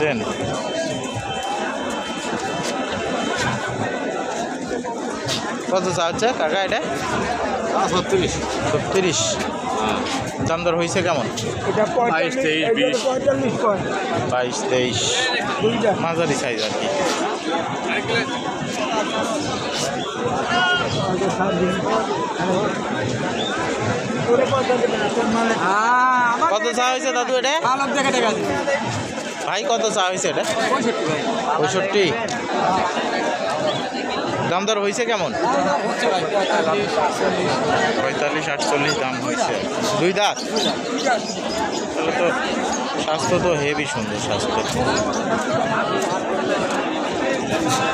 দেখছেন কত চা হচ্ছে কাকা এটা? ছত্রিশ। ছত্রিশ। দাম দর হয়েছে কেমন? এটা বাইশ, তেইশ, বিশ। বাইশ তেইশ। মাঝারি সাইজ আর কি। কত চা হয়েছে দাদু এটা? দেখা দেখা ভাই, কত চা হয়েছে এটা? পঁয়ষট্টি। দাম দর হয়েছে কেমন? পঁয়তাল্লিশ, আটচল্লিশ দাম হয়েছে দুই দাঁত? তাহলে তো স্বাস্থ্য তো হেভি সুন্দর স্বাস্থ্য।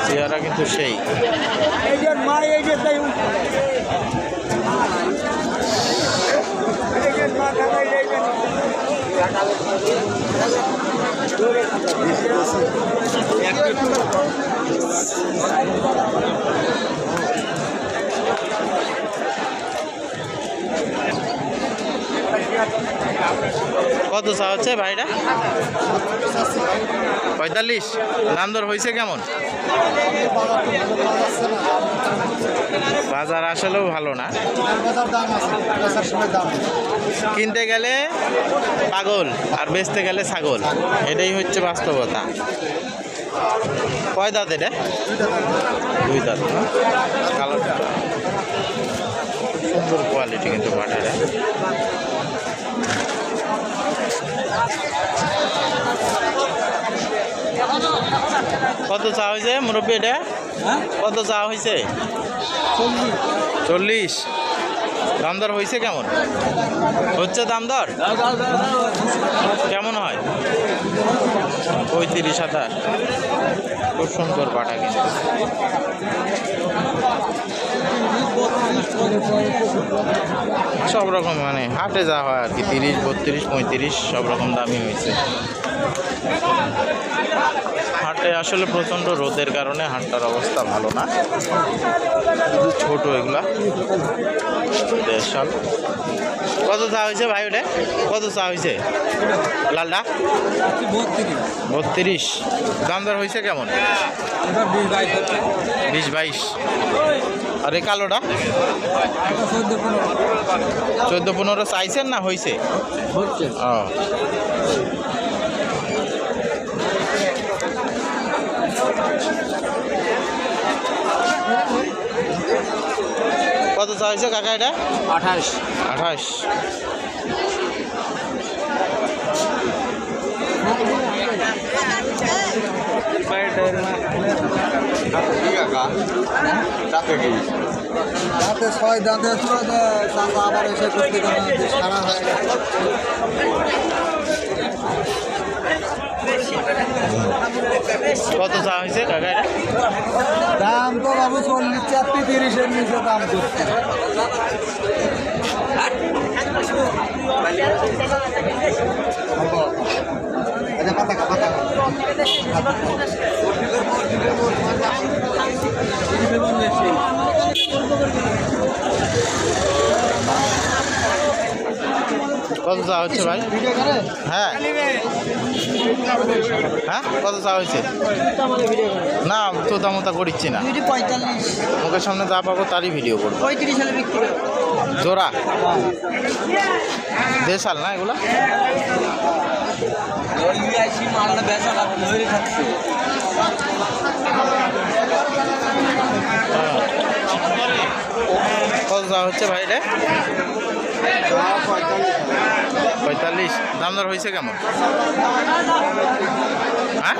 চেহারা কিন্তু সেই। মা এই কত চা হচ্ছে ভাইটা পঁয়তাল্লিশ। দাম দর হয়েছে কেমন? বাজার আসলেও ভালো না। কিনতে গেলে পাগল আর বেচতে গেলে ছাগল। এটাই হচ্ছে বাস্তবতা। কয় দাঁত এটা? দুই দাঁত? কালো সুন্দর কোয়ালিটি কিন্তু পাঠাটা কত চা হয়েছে মুরব্বী এটা? কত চা হয়েছে চল্লিশ। দাম দর হয়েছে কেমন? হচ্ছে দাম দর? কেমন হয়? পঁয়ত্রিশ হাজার। খুব সুন্দর পাটা কিন্তু। সব রকম মানে হাটে যা হয় আর কি, তিরিশ, বত্রিশ, পঁয়ত্রিশ, সব রকম দামি হয়েছে। হাটে আসলে প্রচণ্ড রোদের কারণে হাটটার অবস্থা ভালো না। ছোটো ছোট এগুলা। দেড়শাল কত চা হয়েছে ভাই ওটা? কত চা হয়েছে লালটা বত্রিশ। দাম দর হয়েছে কেমন? বিশ বাইশ। আর এই কালোটা? চোদ্দ পনেরো চাইছেন না হয়েছে ও। চা হয়েছে কাকা এটা? আঠাশ। আঠাশ। দাঁতে ছয় দাঁতে চাচা আবার এসে করতে সারা হয়ে কত চা হয়েছে কাকা দাম বাবু চল্লিশ চারটি তিরিশের নিচে দাম করছে। কত চা হচ্ছে ভাই? হ্যাঁ। হ্যাঁ? কত চা হয়েছে? না দামতা করিচ্ছি না। দুইটি পঁয়তাল্লিশ। মুখের সামনে যা পাবো তারই ভিডিও করব। পঁয়ত্রিশ সালে বিক্রি করে জোড়া? দেশাল না এগুলা? কত চা হচ্ছে ভাই রে পঁয়তাল্লিশ। দাম দর হয়েছে কেমন? হ্যাঁ?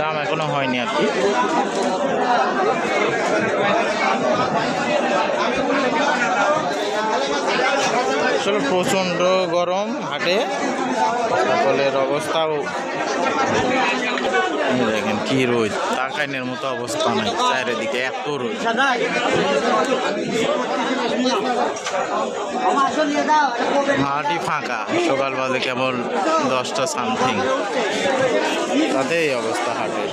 দাম এখনও হয়নি আর কি। আসলে প্রচণ্ড গরম হাটে। সকলের অবস্থাও দেখেন কি রোদ তাকাইনের মতো অবস্থা নাই, চারিদিকে এত রোদ হাটই ফাঁকা সকাল বাজে কেবল দশটা সামথিং তাতে এই অবস্থা হাটের।